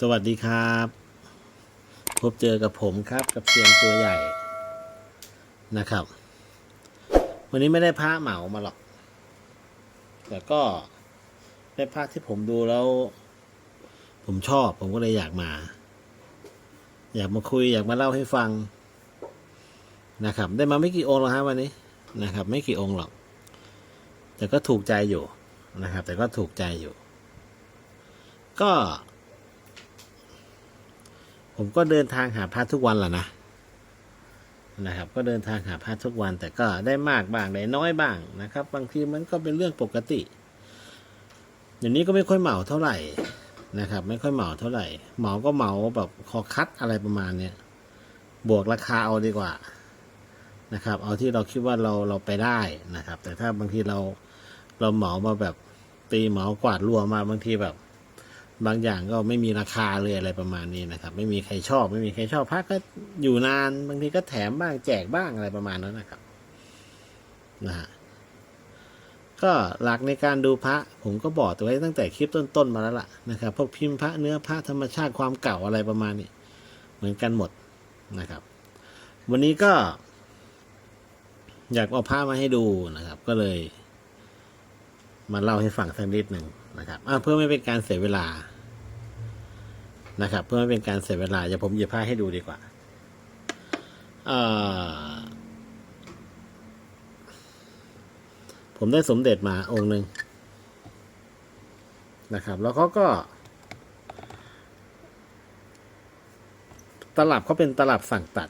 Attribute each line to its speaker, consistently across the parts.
Speaker 1: สวัสดีครับ พบเจอกับผมครับกับเซียนตัวใหญ่นะครับ วันนี้ไม่ได้พระเหมามาหรอก แต่ก็ได้พระที่ผมดูแล้ว ผมชอบผมก็เลยอยากมา อยากมาคุยอยากมาเล่าให้ฟังนะครับ ได้มาไม่กี่องค์หรอกฮะวันนี้นะครับ ไม่กี่องค์หรอก แต่ก็ถูกใจอยู่นะครับ แต่ก็ถูกใจอยู่ ก็ ผมก็เดินทางหาพระทุกวันแหละนะนะครับ ก็เดินทางหาพระทุกวัน แต่ก็ได้มากบ้างได้น้อยบ้างนะครับ บางทีมันก็เป็นเรื่องปกติอย่างนี้ก็ไม่ค่อยเหมาเท่าไหร่นะครับ ไม่ค่อยเหมาเท่าไหร่เหมาก็เหมาแบบคอคัดอะไรประมาณเนี้ยบวกราคาเอาดีกว่านะครับ เอาที่เราคิดว่าเราเราไปได้นะครับ แต่ถ้าบางทีเราเราเหมามาแบบตีเหมากวาดรัวมาบางทีแบบ บางอย่างก็ไม่มีราคาเลยอะไรประมาณนี้นะครับ ไม่มีใครชอบ ไม่มีใครชอบพระก็อยู่นานบางทีก็แถมบ้างแจกบ้างอะไรประมาณนั้นนะครับนะฮะก็หลักในการดูพระ ผมก็บอกตัวไว้ตั้งแต่คลิปต้นๆมาแล้วล่ะนะครับ พวกพิมพ์พระเนื้อพระธรรมชาติความเก่าอะไรประมาณนี้เหมือนกันหมดนะครับ วันนี้ก็ อยากเอาพระมาให้ดูนะครับ ก็เลย มาเล่าให้ฟังสักนิดหนึ่ง นะครับเพื่อไม่เป็นการเสียเวลานะครับ เพื่อไม่เป็นการเสียเวลาเดี๋ยวผมหยิบผ้าให้ดูดีกว่าอ่าผมได้สมเด็จมาองค์หนึ่งนะครับ แล้วเขาก็ ตลับเขาเป็นตลับสั่งตัด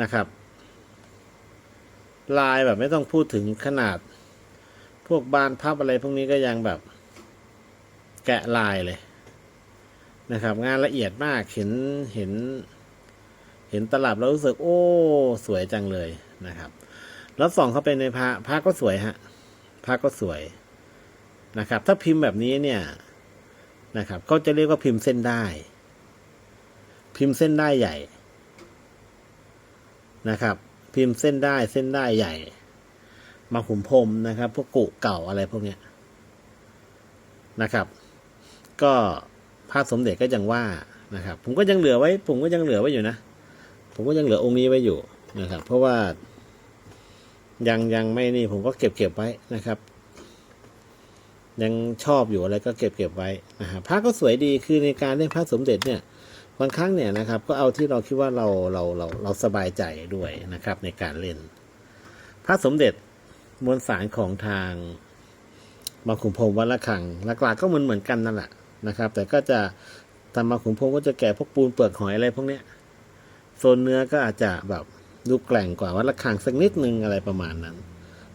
Speaker 1: นะครับ ลายแบบไม่ต้องพูดถึงขนาด พวกบานพับอะไรพวกนี้ก็ยังแบบแกะลายเลยนะครับ งานละเอียดมากเห็นเห็น เห็นตลับแล้วรู้สึก โอ้ สวยจังเลยนะครับ แล้วส่องเข้าไปในพระพระก็สวยฮะพระก็สวยนะครับ ถ้าพิมพ์แบบนี้เนี่ยนะครับเขาจะเรียกว่าพิมพ์เส้นได้ พิมพ์เส้นได้ใหญ่นะครับ พิมพ์เส้นได้เส้นได้ใหญ่ มาขุมพรมนะครับ พวกกุเก่าอะไรพวกเนี้ยนะครับ ก็พระสมเด็จก็ยังว่านะครับ ผมก็ยังเหลือไว้ ผมก็ยังเหลือไว้อยู่นะ ผมก็ยังเหลือองค์นี้ไว้อยู่นะครับ เพราะว่ายังยังไม่นี่ผมก็เก็บเก็บไว้นะครับ ยังชอบอยู่อะไรก็เก็บเก็บไว้นะฮะพระก็สวยดีคือในการเล่นพระสมเด็จเนี่ยบางครั้งเนี่ยนะครับ ก็เอาที่เราคิดว่าเราเราเราเราสบายใจด้วยนะครับ ในการเล่น พระสมเด็จ มวลสารของทางบางขุนพรมวัดละคังหลักๆก็เหมือนเหมือนกันนั่นแหละนะครับ แต่ก็จะทำบางขุนพรมก็จะแก่พวกปูนเปลือกหอยอะไรพวกเนี้ยโซนเนื้อก็อาจจะแบบดูแกล่งกว่าวัดละคังสักนิดนึงอะไรประมาณนั้น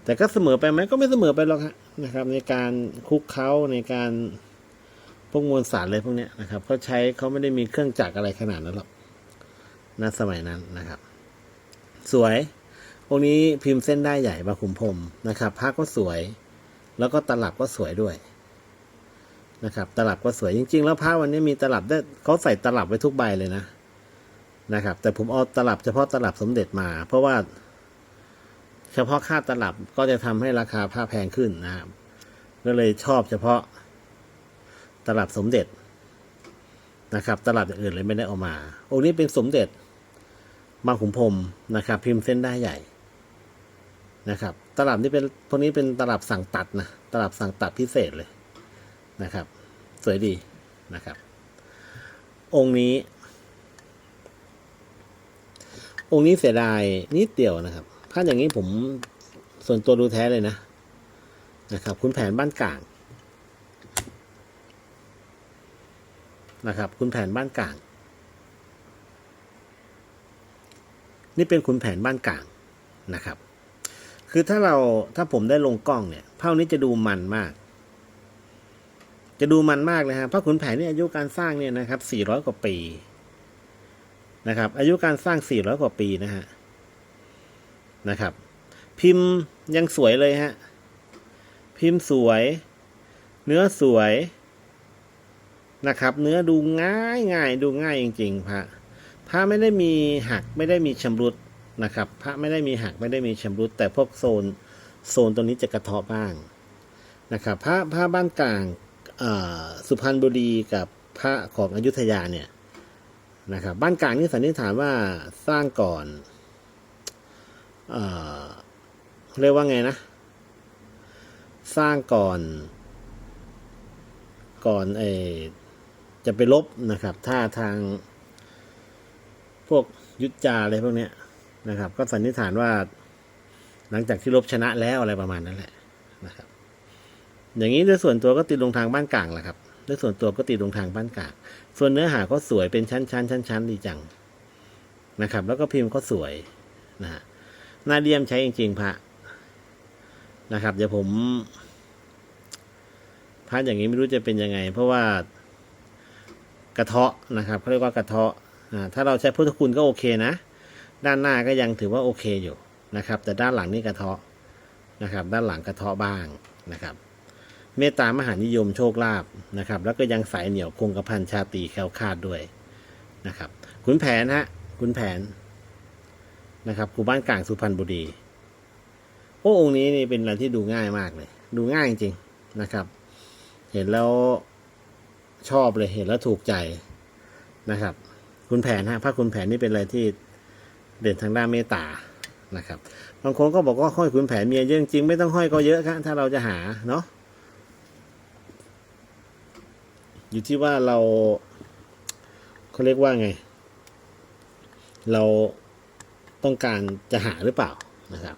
Speaker 1: แต่ก็เสมอไปไหมก็ไม่เสมอไปหรอกฮะนะครับ ในการคุกเคล้าในการพวกมวลสารอะไรพวกเนี้ยนะครับเขาใช้เขาไม่ได้มีเครื่องจักรอะไรขนาดนั้นหรอกณสมัยนั้นนะครับ สวย พวกนี้พิมพ์เส้นได้ใหญ่บาคุมพรมนะครับผ้าก็สวย แล้วก็ตลับก็สวยด้วยนะครับ ตลับก็สวยจริง ๆ แล้วผ้าวันนี้มีตลับได้เขาใส่ตลับไว้ทุกใบเลยนะนะครับ แต่ผมเอาตลับเฉพาะตลับสมเด็จมา เพราะว่า เฉพาะค่าตลับก็จะทำให้ราคาผ้าแพงขึ้นนะครับก็เลยชอบเฉพาะตลับสมเด็จนะครับ ตลับอย่างอื่นเลยไม่ได้เอามาองค์นี้เป็นสมเด็จบาขุนพรมนะครับ พิมพ์เส้นได้ใหญ่ นะครับ ตลับนี่เป็นพวกนี้เป็นตลับสั่งตัดนะ ตลับสั่งตัดพิเศษเลยนะครับ สวยดีนะครับ องค์นี้ องค์นี้เสียดายนิดเดียวนะครับถ้าอย่างนี้ผมส่วนตัวดูแท้เลยนะนะครับ คุณแผนบ้านกลางนะครับ คุณแผนบ้านกลาง นี่เป็นคุณแผนบ้านกลางนะครับ คือถ้าเราถ้าผมได้ลงกล้องเนี่ยภาพนี้จะดูมันมาก จะดูมันมากเลยฮะพระขุนแผนนี่อายุการสร้างเนี่ยนะครับ 400 กว่าปีนะครับ อายุการสร้าง 400 กว่าปีนะฮะนะครับ พิมพ์ยังสวยเลยฮะพิมพ์สวย เนื้อสวยนะครับ เนื้อดูง่ายง่ายดูง่ายจริง ๆ พระพระไม่ได้มีหักไม่ได้มีชำรุด นะครับ พระไม่ได้มีหักไม่ได้มีชำรุดแต่พวกโซนโซนตรงนี้จะกระเทาะบ้างนะครับพระพระบ้านกลางสุพรรณบุรีกับพระของอยุธยาเนี่ยนะครับบ้านกลางนี่สันนิษฐานว่าสร้างก่อนเอเรียกว่าไงนะ สร้างก่อน ก่อนเออจะไปลบนะครับ ถ้าทางพวกยุทธจาอะไรพวกเนี้ย นะครับ ก็สันนิษฐานว่า หลังจากที่ลบชนะแล้วอะไรประมาณนั้นแหละนะครับ อย่างนี้โดยส่วนตัวก็ตีลงทางบ้านกลางแหละครับโดยส่วนตัวก็ตีลงทางบ้านกลางส่วนเนื้อหาก็สวยเป็นชั้นชั้นชั้นชั้นดีจังนะครับ แล้วก็พิมพ์ก็สวยนะฮะหน้าเดียมใช้จริงๆพระนะครับ เดี๋ยวผมพระอย่างนี้ไม่รู้จะเป็นยังไง เพราะว่ากระเทาะนะครับเขาเรียกว่ากระเทาะอ่าถ้าเราใช้พุทธคุณก็โอเคนะ ด้านหน้าก็ยังถือว่าโอเคอยู่นะครับ แต่ด้านหลังนี่กระเทาะนะครับ ด้านหลังกระเทาะบ้างนะครับ เมตตามหานิยมโชคลาภนะครับ แล้วก็ยังสายเหนียวคงกระพันชาตีแคล้วคาดด้วยนะครับขุนแผนฮะขุนแผนนะครับครูบ้านกลางสุพรรณบุรีโอ้องค์นี้นี่เป็นอะไรที่ดูง่ายมากเลย ดูง่ายจริงนะครับ เห็นแล้วชอบเลยเห็นแล้วถูกใจนะครับ คุณแผนฮะพระคุณแผนนี่เป็นอะไรที่ เด่นทางด้านเมตตานะครับบางคนก็บอกว่าห้อยคุณแผนเมียเยอะจริงไม่ต้องห้อยก็เยอะครับถ้าเราจะหาเนาะอยู่ที่ว่าเราเขาเรียกว่าไง เราต้องการจะหาหรือเปล่านะครับ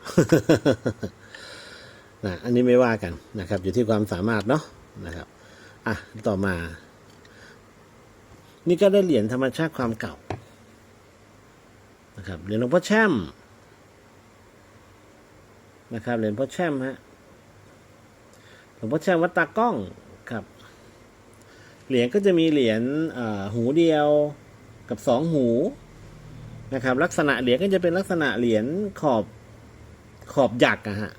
Speaker 1: นะอันนี้ไม่ว่ากันนะครับ อยู่ที่ความสามารถเนาะนะครับอะต่อมา นี่ก็ได้เหรียญธรรมชาติความเก่า นะครับเหรียญหลวงพ่อแช่มนะครับเหรียญพ่อแช่มฮะหลวงพ่อแช่มวัดตากล้องครับเหรียญก็จะมีเหรียญหูเดียวกับสองหูนะครับ ลักษณะเหรียญก็จะเป็นลักษณะเหรียญขอบขอบหยักอะฮะ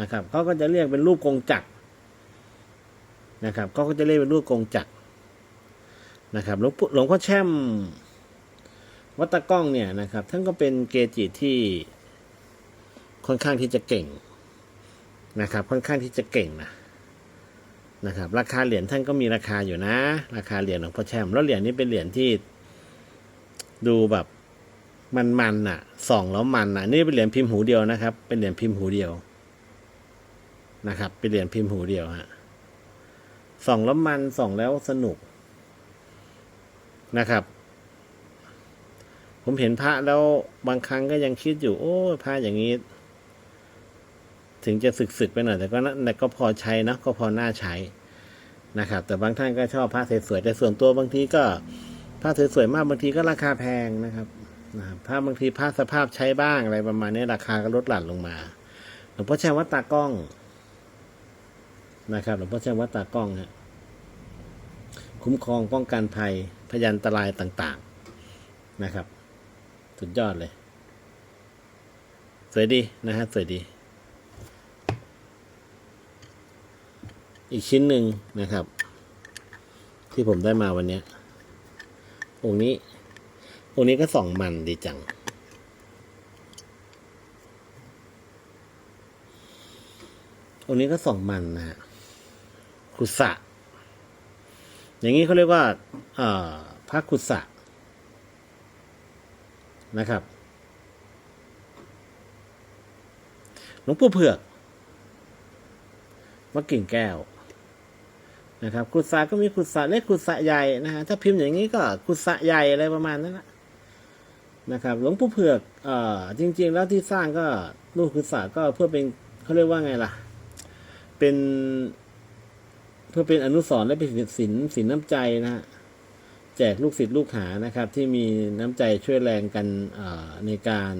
Speaker 1: นะครับเขาก็จะเรียกเป็นรูปกงจักรนะครับเขาก็จะเรียกเป็นรูปกงจักรนะครับหลวงปู่หลวงพ่อแช่ม วัดตะกล้องเนี่ยนะครับท่านก็เป็นเกจิที่ค่อนข้างที่จะเก่งนะครับ ค่อนข้างที่จะเก่งนะนะครับ ราคาเหรียญท่านก็มีราคาอยู่นะ ราคาเหรียญหลวงพ่อแชมแล้วเหรียญนี้เป็นเหรียญที่ดูแบบมันๆน่ะส่องแล้วมันน่ะนี่เป็นเหรียญพิมพ์หูเดียวนะครับ เป็นเหรียญพิมพ์หูเดียวนะครับ เป็นเหรียญพิมพ์หูเดียวฮะส่องแล้วมันส่องแล้วสนุกนะครับ ผมเห็นพระแล้วบางครั้งก็ยังคิดอยู่ โอ้พระอย่างนี้ ถึงจะสึกๆไปหน่อยแต่ก็น่าแต่ก็พอใช้นะก็พอน่าใช้นะครับ แต่บางท่านก็ชอบผ้าสวยๆแต่ส่วนตัวบางทีก็ผ้าสวยๆมากบางทีก็ราคาแพงนะครับนะครับผ้าบางทีผ้าสภาพใช้บ้างอะไรประมาณนี้ราคาก็ลดหลั่นลงมาหลวงพ่อแช่วัดตากล้องนะครับหลวงพ่อแช่วัดตากล้องฮะคุ้มครองป้องกันภัยพยันตรายต่าง ๆนะครับ สุดยอดเลย สวยดีนะฮะ สวยดี อีกชิ้นหนึ่งนะครับ ที่ผมได้มาวันนี้องค์นี้ องค์นี้ก็ส่องมันดีจัง องค์นี้ก็ส่องมันนะฮะคุสะอย่างนี้เขาเรียกว่าเอ่อพระคุสะ นะครับหลวงปู่เผือกวัดกิ่งแก้วนะครับขุดสระก็มีขุดสระเล็กขุดสระใหญ่นะฮะถ้าพิมพ์อย่างนี้ก็ขุดสระใหญ่อะไรประมาณนั้นนะนะครับ หลวงปู่เผือกเอ่อจริง ๆ แล้วที่สร้างก็ลูกขุดสระก็เพื่อเป็นเขาเรียกว่าไงล่ะ เป็น เพื่อเป็นอนุสรณ์และเป็นสินสินน้ำใจนะฮะ จกลูกศิษย์ลูกหานะครับ ที่มีน้ำใจช่วยแรงกันในการ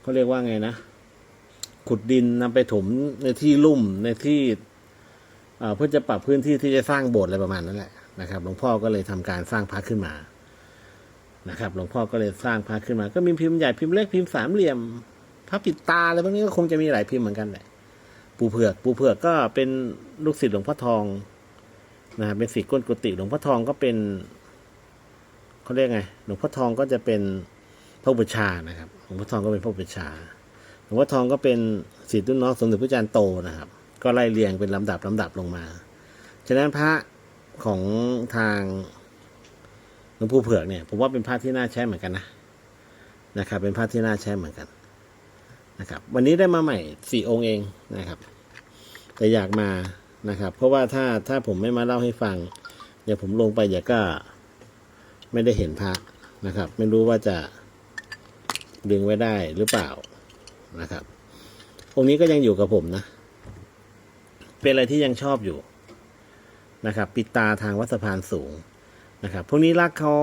Speaker 1: เขาเรียกว่าไงนะ ขุดดินนำไปถมในที่ลุ่มในที่เพื่อจะปรับพื้นที่ที่จะสร้างโบสถ์อะไรประมาณนั้นแหละนะครับหลวงพ่อก็เลยทำการสร้างพระขึ้นมานะครับ หลวงพ่อก็เลยสร้างพระขึ้นมา ก็มีพิมพ์ใหญ่พิมพ์เล็กพิมพ์สามเหลี่ยมพระปิดตาอะไรพวกนี้ก็คงจะมีหลายพิมพ์เหมือนกันแหละปูเผือกปูเผือกก็เป็นลูกศิษย์หลวงพ่อทอง นะครับเป็นศิษย์ก้นกุฏิหลวงพ่อทองก็เป็นเขาเรียกไงหลวงพ่อทองก็จะเป็นพระอุชานะครับหลวงพ่อทองก็เป็นพระอุชาหลวงพ่อทองก็เป็นศิษย์รุ่นน้องสมเด็จพระอาจารย์โตนะครับ ก็ไล่เรียงเป็นลำดับลำดับลงมา ฉะนั้นพระของทางหลวงปู่เผือกเนี่ยผมว่าเป็นพระที่น่าใช้เหมือนกันนะนะครับ เป็นพระที่น่าใช้เหมือนกันนะครับ วันนี้ได้มาใหม่สี่องค์เองนะครับ แต่อยากมา นะครับ เพราะว่าถ้าถ้าผมไม่มาเล่าให้ฟัง เดี๋ยวผมลงไปเดี๋ยวก็ไม่ได้เห็นพระนะครับ ไม่รู้ว่าจะดึงไว้ได้หรือเปล่านะครับองค์นี้ก็ยังอยู่กับผมนะ เป็นอะไรที่ยังชอบอยู่นะครับ ปิดตาทางวัดสะพานสูงนะครับ พวกนี้รักเขา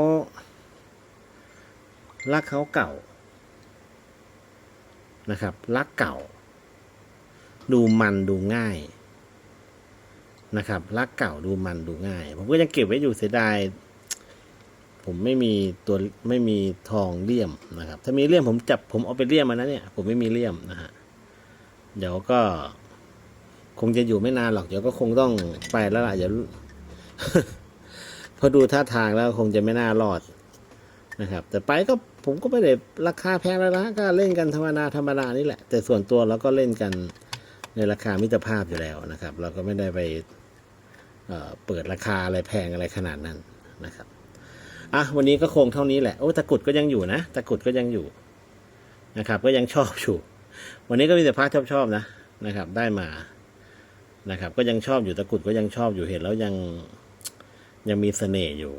Speaker 1: รักเขาเก่านะครับรักเก่า ดูมันดูง่าย นะครับรักเก่าดูมันดูง่าย ผมก็ยังเก็บไว้อยู่เสียดายผมไม่มีตัวไม่มีทองเลี่ยมนะครับ ถ้ามีเลี่ยมผมจับผมเอาไปเลี่ยมมานะเนี่ย ผมไม่มีเลี่ยมนะฮะเดี๋ยวก็ คงจะอยู่ไม่นานหรอกเดี๋ยวก็คงต้องไปแล้วล่ะเดี๋ยวพอดูท่าทางแล้วคงจะไม่น่ารอดนะครับ แต่ไปก็ผมก็ไม่ได้ราคาแพงแล้วนะก็เล่นกันธรรมดาธรรมดานี่แหละ แต่ส่วนตัวเราก็เล่นกันในราคามิตรภาพอยู่แล้วนะครับ เราก็ไม่ได้ไป เปิดราคาอะไรแพงอะไรขนาดนั้นนะครับอะวันนี้ก็คงเท่านี้แหละโอ้ตะกรุดก็ยังอยู่นะตะกรุดก็ยังอยู่นะครับ ก็ยังชอบอยู่ วันนี้ก็มีแต่พระชอบชอบนะนะครับ ได้มานะครับ ก็ยังชอบอยู่ตะกรุดก็ยังชอบอยู่เห็นแล้วยังยังมีเสน่ห์อยู่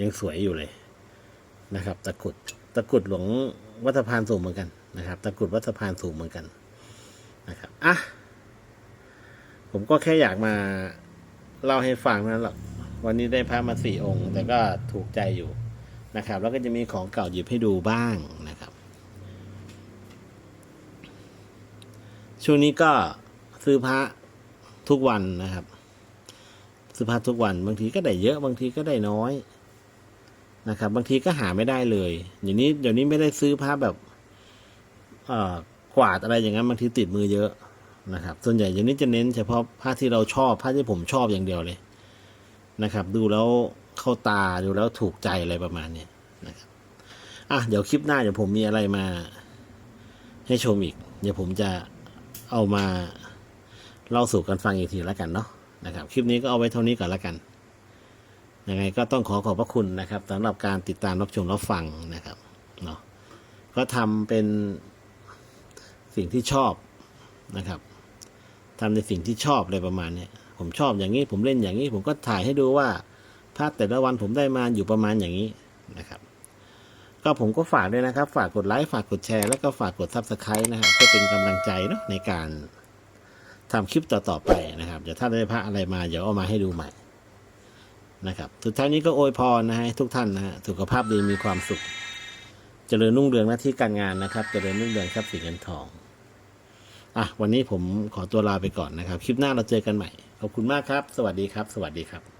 Speaker 1: ยังสวยอยู่เลยนะครับ ตะกรุดตะกรุดหลวงวัดสะพานสูงเหมือนกันนะครับ ตะกรุดวัดสะพานสูงเหมือนกันนะครับอะผมก็แค่อยากมา เล่าให้ฟังนั่นแหละวันนี้ได้พระมาสี่องค์ แต่ก็ถูกใจอยู่นะครับ แล้วก็จะมีของเก่าหยิบให้ดูบ้างนะครับ ช่วงนี้ก็ซื้อพระทุกวันนะครับ ซื้อพระทุกวัน บางทีก็ได้เยอะ บางทีก็ได้น้อยนะครับ บางทีก็หาไม่ได้เลยอย่างนี้เดี๋ยวนี้ไม่ได้ซื้อพระแบบเอ่อกวาดอะไรอย่างนั้นบางทีติดมือเยอะ นะครับ ส่วนใหญ่อย่างนี้จะเน้นเฉพาะผ้าที่เราชอบผ้าที่ผมชอบอย่างเดียวเลยนะครับ ดูแล้วเข้าตาดูแล้วถูกใจอะไรประมาณนี้นะครับอะเดี๋ยวคลิปหน้าเดี๋ยวผมมีอะไรมา ให้ชมอีก เดี๋ยวผมจะเอามาเล่าสู่กันฟังอีกทีแล้วกันเนาะนะครับ คลิปนี้ก็เอาไว้เท่านี้ก่อนแล้วกันยังไงก็ต้องขอขอบพระคุณนะครับสำหรับการติดตามรับชมรับฟังนะครับเนาะก็ทำเป็นสิ่งที่ชอบนะครับ ทำในสิ่งที่ชอบอะไรประมาณเนี้ยผมชอบอย่างนี้ผมเล่นอย่างนี้ ผมก็ถ่ายให้ดูว่าภาพแต่ละวันผมได้มาอยู่ประมาณอย่างนี้นะครับก็ผมก็ฝากด้วยนะครับ ฝากกดไลค์ฝากกดแชร์แล้วก็ฝากกดซับสไครต์นะครับเพื่อเป็นกำลังใจเนาะในการทำคลิปต่อๆไปนะครับเดี๋ยวถ้าได้พระอะไรมาเดี๋ยวเอามาให้ดูใหม่นะครับสุดท้ายนี้ก็อวยพรนะฮะทุกท่านนะฮะสุขภาพดีมีความสุขเจริญรุ่งเรืองหน้าที่การงานนะครับเจริญรุ่งเรืองทรัพย์สินเงินทอง อะวันนี้ผมขอตัวลาไปก่อนนะครับ คลิปหน้าเราเจอกันใหม่ ขอบคุณมากครับ สวัสดีครับ สวัสดีครับ